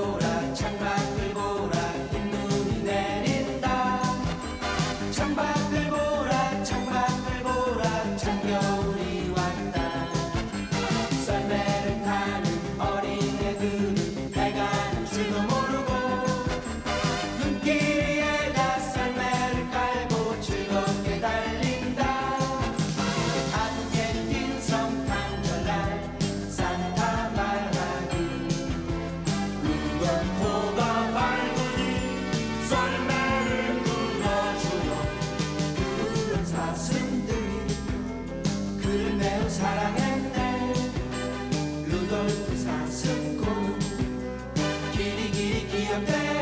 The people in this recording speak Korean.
보라 창밖을 보라 흰 눈이 내린다. 창밖을 보라 창밖을 보라 장겨울이 왔다. 썰매를 타는 어린애들은 해가 는 줄도 사랑했네. 루돌프 그 사슴꾼 길이 길이 기억돼.